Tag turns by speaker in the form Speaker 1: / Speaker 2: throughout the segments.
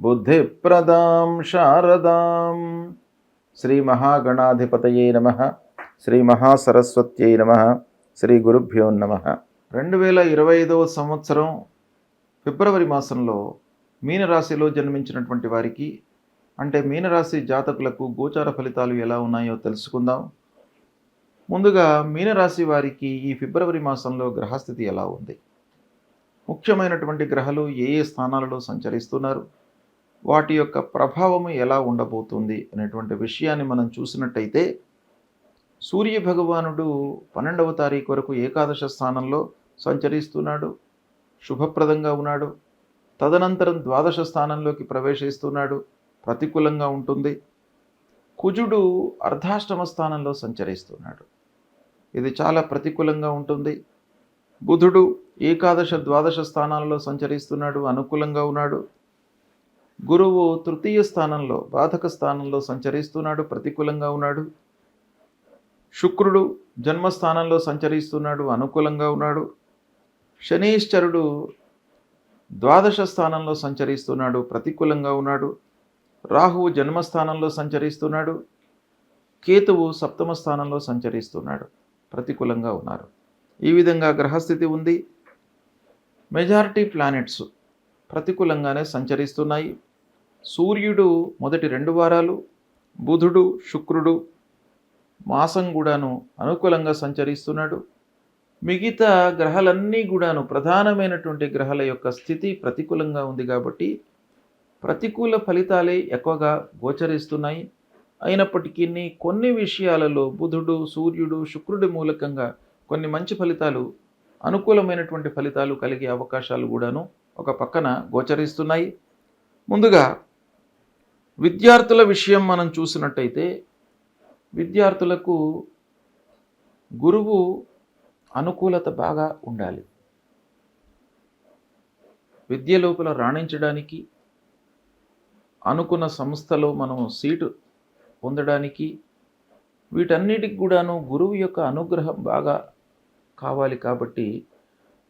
Speaker 1: బుద్ధిప్రదాం శారదాం. శ్రీ మహాగణాధిపతయే నమ. శ్రీ మహాసరస్వత్యై నమ. శ్రీ గురుభ్యో నమ. రెండు వేల ఇరవై ఐదవ సంవత్సరం ఫిబ్రవరి మాసంలో మీనరాశిలో జన్మించినటువంటి వారికి అంటే మీనరాశి జాతకులకు గోచార ఫలితాలు ఎలా ఉన్నాయో తెలుసుకుందాం. ముందుగా మీనరాశి వారికి ఈ ఫిబ్రవరి మాసంలో గ్రహస్థితి ఎలా ఉంది? ముఖ్యమైనటువంటి గ్రహాలు ఏ ఏ స్థానాలలో సంచరిస్తున్నారు? వాటి యొక్క ప్రభావం ఎలా ఉండబోతుంది అనేటువంటి విషయాన్ని మనం చూసినట్టయితే సూర్య భగవానుడు పన్నెండవ తారీఖు వరకు ఏకాదశ స్థానంలో సంచరిస్తున్నాడు శుభప్రదంగా ఉన్నాడు. తదనంతరం ద్వాదశ స్థానంలోకి ప్రవేశిస్తున్నాడు ప్రతికూలంగా ఉంటుంది. కుజుడు అర్ధాష్టమ స్థానంలో సంచరిస్తున్నాడు. ఇది చాలా ప్రతికూలంగా ఉంటుంది. బుధుడు ఏకాదశ ద్వాదశ స్థానాలలో సంచరిస్తున్నాడు అనుకూలంగా ఉన్నాడు. గురువు తృతీయ స్థానంలో బాధక స్థానంలో సంచరిస్తున్నాడు ప్రతికూలంగా ఉన్నాడు. శుక్రుడు జన్మస్థానంలో సంచరిస్తున్నాడు అనుకూలంగా ఉన్నాడు. శనీశ్వరుడు ద్వాదశ స్థానంలో సంచరిస్తున్నాడు ప్రతికూలంగా ఉన్నాడు. రాహువు జన్మస్థానంలో సంచరిస్తున్నాడు. కేతువు సప్తమ స్థానంలో సంచరిస్తున్నాడు ప్రతికూలంగా ఉన్నారు. ఈ విధంగా గ్రహస్థితి ఉంది. మెజారిటీ ప్లానెట్స్ ప్రతికూలంగానే సంచరిస్తున్నాయి. సూర్యుడు మొదటి రెండు వారాలు బుధుడు శుక్రుడు మాసం కూడాను అనుకూలంగా సంచరిస్తున్నాడు. మిగతా గ్రహాలన్నీ కూడాను ప్రధానమైనటువంటి గ్రహాల యొక్క స్థితి ప్రతికూలంగా ఉంది కాబట్టి ప్రతికూల ఫలితాలే ఎక్కువగా గోచరిస్తున్నాయి. అయినప్పటికీ కొన్ని విషయాలలో బుధుడు సూర్యుడు శుక్రుడి మూలకంగా కొన్ని మంచి ఫలితాలు అనుకూలమైనటువంటి ఫలితాలు కలిగే అవకాశాలు కూడాను ఒక పక్కన గోచరిస్తున్నాయి. ముందుగా విద్యార్థుల విషయం మనం చూసినట్టయితే విద్యార్థులకు గురువు అనుకూలత బాగా ఉండాలి. విద్య లోపల రాణించడానికి అనుకున్న సంస్థలో మనం సీటు పొందడానికి వీటన్నిటికి కూడాను గురువు యొక్క అనుగ్రహం బాగా కావాలి కాబట్టి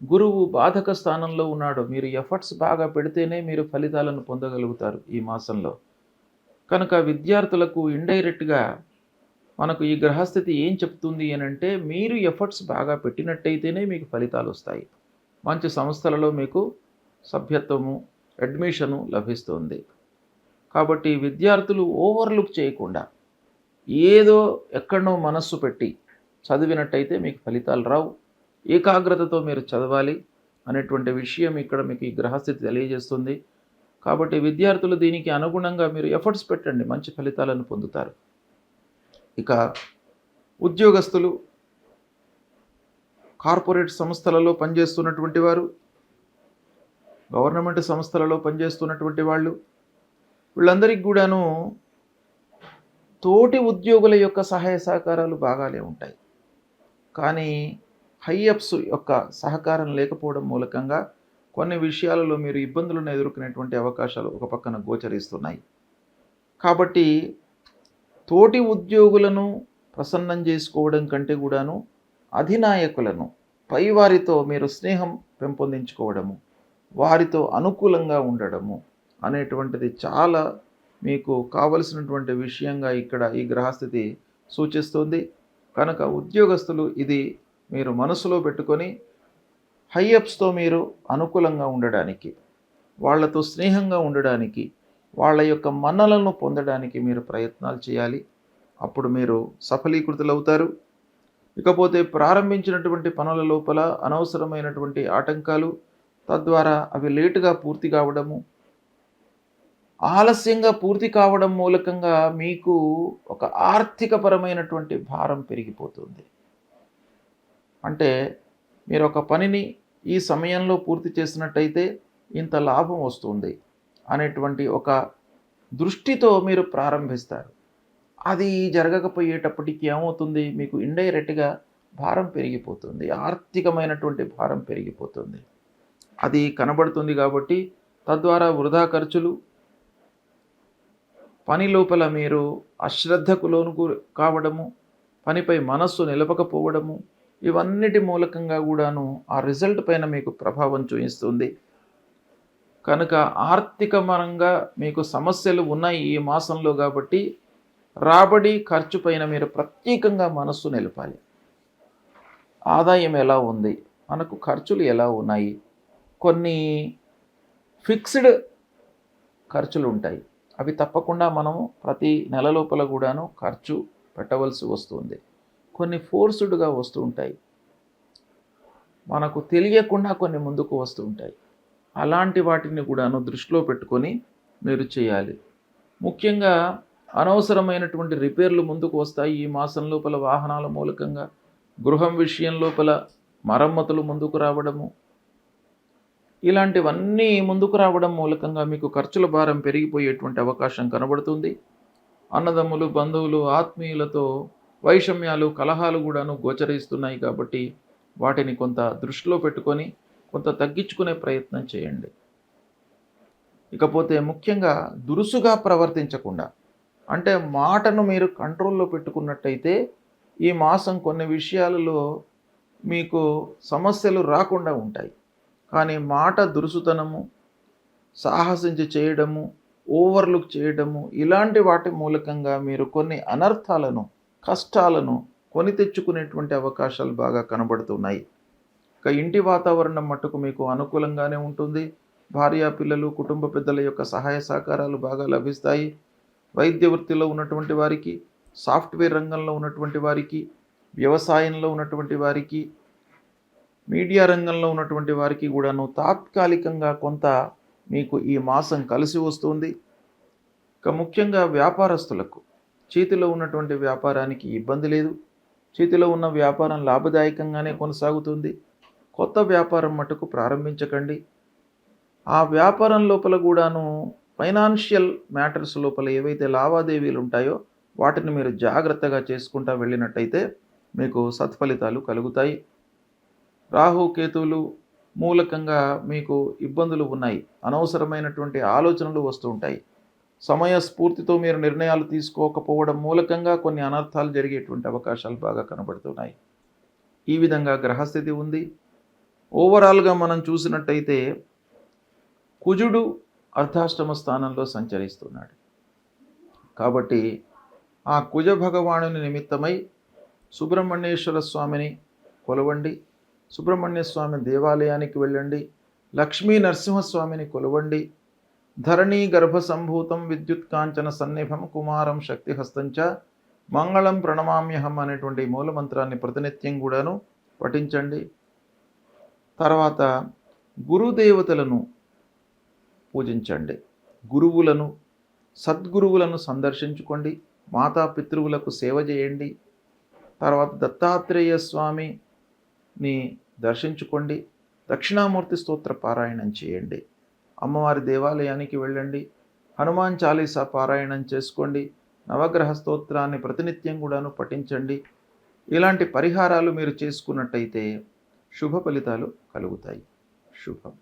Speaker 1: గురువు బాధక స్థానంలో ఉన్నాడు. మీరు ఎఫర్ట్స్ బాగా పెడితేనే మీరు ఫలితాలను పొందగలుగుతారు ఈ మాసంలో. కనుక విద్యార్థులకు ఇండైరెక్ట్గా మనకు ఈ గ్రహస్థితి ఏం చెప్తుంది అని అంటే మీరు ఎఫర్ట్స్ బాగా పెట్టినట్టయితేనే మీకు ఫలితాలు వస్తాయి. మంచి సంస్థలలో మీకు సభ్యత్వము అడ్మిషను లభిస్తుంది. కాబట్టి విద్యార్థులు ఓవర్లుక్ చేయకుండా ఏదో ఎక్కడనో మనస్సు పెట్టి చదివినట్టయితే మీకు ఫలితాలు రావు. ఏకాగ్రతతో మీరు చదవాలి అనేటువంటి విషయం ఇక్కడ మీకు ఈ గ్రహస్థితి తెలియజేస్తుంది. కాబట్టి విద్యార్థులు దీనికి అనుగుణంగా మీరు ఎఫర్ట్స్ పెట్టండి మంచి ఫలితాలను పొందుతారు. ఇక ఉద్యోగస్తులు కార్పొరేట్ సంస్థలలో పనిచేస్తున్నటువంటి వారు గవర్నమెంట్ సంస్థలలో పనిచేస్తున్నటువంటి వాళ్ళు వీళ్ళందరికీ కూడాను తోటి ఉద్యోగుల యొక్క సహాయ సహకారాలు బాగానే ఉంటాయి. కానీ హైఅప్స్ యొక్క సహకారం లేకపోవడం మూలకంగా కొన్ని విషయాలలో మీరు ఇబ్బందులను ఎదుర్కొనేటువంటి అవకాశాలు ఒక పక్కన గోచరిస్తున్నాయి. కాబట్టి తోటి ఉద్యోగులను ప్రసన్నం చేసుకోవడం కంటే కూడాను అధినాయకులను పైవారితో మీరు స్నేహం పెంపొందించుకోవడము వారితో అనుకూలంగా ఉండడము అనేటువంటిది చాలా మీకు కావలసినటువంటి విషయంగా ఇక్కడ ఈ గ్రహస్థితి సూచిస్తుంది. కనుక ఉద్యోగస్తులు ఇది మీరు మనసులో పెట్టుకొని హైఅప్స్తో మీరు అనుకూలంగా ఉండడానికి వాళ్ళతో స్నేహంగా ఉండడానికి వాళ్ళ యొక్క మన్నలను పొందడానికి మీరు ప్రయత్నాలు చేయాలి. అప్పుడు మీరు సఫలీకృతులు అవుతారు ఇకపోతే ప్రారంభించినటువంటి పనుల లోపల అనవసరమైనటువంటి ఆటంకాలు తద్వారా అవి లేటుగా పూర్తి కావడము ఆలస్యంగా పూర్తి కావడం మూలకంగా మీకు ఒక ఆర్థికపరమైనటువంటి భారం పెరిగిపోతుంది. అంటే మీరు ఒక పనిని ఈ సమయంలో పూర్తి చేసినట్టయితే ఇంత లాభం వస్తుంది అనేటువంటి ఒక దృష్టితో మీరు ప్రారంభిస్తారు. అది జరగకపోయేటప్పటికి ఏమవుతుంది? మీకు ఇండైరెక్ట్గా భారం పెరిగిపోతుంది. ఆర్థికమైనటువంటి భారం పెరిగిపోతుంది. అది కనబడుతుంది కాబట్టి తద్వారా వృధా ఖర్చులు పని లోపల మీరు అశ్రద్ధకు లోను కావడము పనిపై మనస్సు నిలపకపోవడము ఇవన్నిటి మూలకంగా కూడాను ఆ రిజల్ట్ పైన మీకు ప్రభావం చూపిస్తుంది. కనుక ఆర్థికపరంగా మీకు సమస్యలు ఉన్నాయి ఈ మాసంలో కాబట్టి రాబడి ఖర్చు పైన మీరు ప్రత్యేకంగా మనస్సు నిలపాలి. ఆదాయం ఎలా ఉంది? మనకు ఖర్చులు ఎలా ఉన్నాయి? కొన్ని ఫిక్స్డ్ ఖర్చులు ఉంటాయి. అవి తప్పకుండా మనము ప్రతి నెల లోపల కూడాను ఖర్చు పెట్టవలసి వస్తుంది. కొన్ని ఫోర్స్డ్గా వస్తూ ఉంటాయి. మనకు తెలియకుండా కొన్ని ముందుకు వస్తూ ఉంటాయి. అలాంటి వాటిని కూడాను దృష్టిలో పెట్టుకొని మీరు చేయాలి. ముఖ్యంగా అనవసరమైనటువంటి రిపేర్లు ముందుకు వస్తాయి. ఈ మాసం లోపల వాహనాల మూలకంగా గృహం విషయం లోపల మరమ్మతులు ముందుకు రావడము. ఇలాంటివన్నీ ముందుకు రావడం మూలకంగా మీకు ఖర్చుల భారం పెరిగిపోయేటువంటి అవకాశం కనబడుతుంది. అన్నదమ్ములు బంధువులు ఆత్మీయులతో వైషమ్యాలు కలహాలు కూడాను గోచరిస్తున్నాయి కాబట్టి వాటిని కొంత దృష్టిలో పెట్టుకొని కొంత తగ్గించుకునే ప్రయత్నం చేయండి. ఇకపోతే ముఖ్యంగా దురుసుగా ప్రవర్తించకుండా అంటే మాటను మీరు కంట్రోల్లో పెట్టుకున్నట్టయితే ఈ మాసం కొన్ని విషయాలలో మీకు సమస్యలు రాకుండా ఉంటాయి. కానీ మాట దురుసుతనము సాహసించి చేయడము ఓవర్లుక్ చేయడము ఇలాంటి వాటి మూలకంగా మీరు కొన్ని అనర్థాలను కష్టాలను కొని తెచ్చుకునేటువంటి అవకాశాలు బాగా కనబడుతున్నాయి. ఇక ఇంటి వాతావరణం మట్టుకు మీకు అనుకూలంగానే ఉంటుంది. భార్య పిల్లలు కుటుంబ పెద్దల యొక్క సహాయ సహకారాలు బాగా లభిస్తాయి. వైద్య వృత్తిలో ఉన్నటువంటి వారికి సాఫ్ట్వేర్ రంగంలో ఉన్నటువంటి వారికి వ్యవసాయంలో ఉన్నటువంటి వారికి మీడియా రంగంలో ఉన్నటువంటి వారికి కూడాను తాత్కాలికంగా కొంత మీకు ఈ మాసం కలిసి వస్తుంది. ఇక ముఖ్యంగా వ్యాపారస్తులకు చేతిలో ఉన్నటువంటి వ్యాపారానికి ఇబ్బంది లేదు. చేతిలో ఉన్న వ్యాపారం లాభదాయకంగానే కొనసాగుతుంది. కొత్త వ్యాపారం మటుకు ప్రారంభించకండి. ఆ వ్యాపారం లోపల కూడాను ఫైనాన్షియల్ మ్యాటర్స్ లోపల ఏవైతే లావాదేవీలు ఉంటాయో వాటిని మీరు జాగ్రత్తగా చేసుకుంటా వెళ్ళినట్టయితే మీకు సత్ఫలితాలు కలుగుతాయి. రాహు కేతువులు మూలకంగా మీకు ఇబ్బందులు ఉన్నాయి. అనవసరమైనటువంటి ఆలోచనలు వస్తూ ఉంటాయి. సమయస్ఫూర్తితో మీరు నిర్ణయాలు తీసుకోకపోవడం మూలకంగా కొన్ని అనర్థాలు జరిగేటువంటి అవకాశాలు బాగా కనబడుతున్నాయి. ఈ విధంగా గ్రహస్థితి ఉంది. ఓవరాల్గా మనం చూసినట్టయితే కుజుడు అర్ధాష్టమ స్థానంలో సంచరిస్తున్నాడు. కాబట్టి ఆ కుజ భగవానుని నిమిత్తమై సుబ్రహ్మణ్యేశ్వర స్వామిని కొలవండి. సుబ్రహ్మణ్య స్వామి దేవాలయానికి వెళ్ళండి. లక్ష్మీ నరసింహస్వామిని కొలవండి. ధరణీ గర్భ సంభూతం విద్యుత్ కాంచన సన్నిభం కుమారం శక్తిహస్తంచ మంగళం ప్రణమామ్యహం అనేటువంటి మూలమంత్రాన్ని ప్రతినిత్యం కూడాను పఠించండి. తర్వాత గురుదేవతలను పూజించండి. గురువులను సద్గురువులను సందర్శించుకోండి. మాతాపితృవులకు సేవ చేయండి. తర్వాత దత్తాత్రేయ స్వామిని దర్శించుకోండి. దక్షిణామూర్తి స్తోత్ర పారాయణం చేయండి. అమ్మవారి దేవాలయానికి వెళ్ళండి. హనుమాన్ చాలీసా పారాయణం చేసుకోండి. నవగ్రహ స్తోత్రాన్ని ప్రతినిత్యం కూడాను పఠించండి. ఇలాంటి పరిహారాలు మీరు చేసుకున్నట్టయితే శుభ ఫలితాలు కలుగుతాయి. శుభం.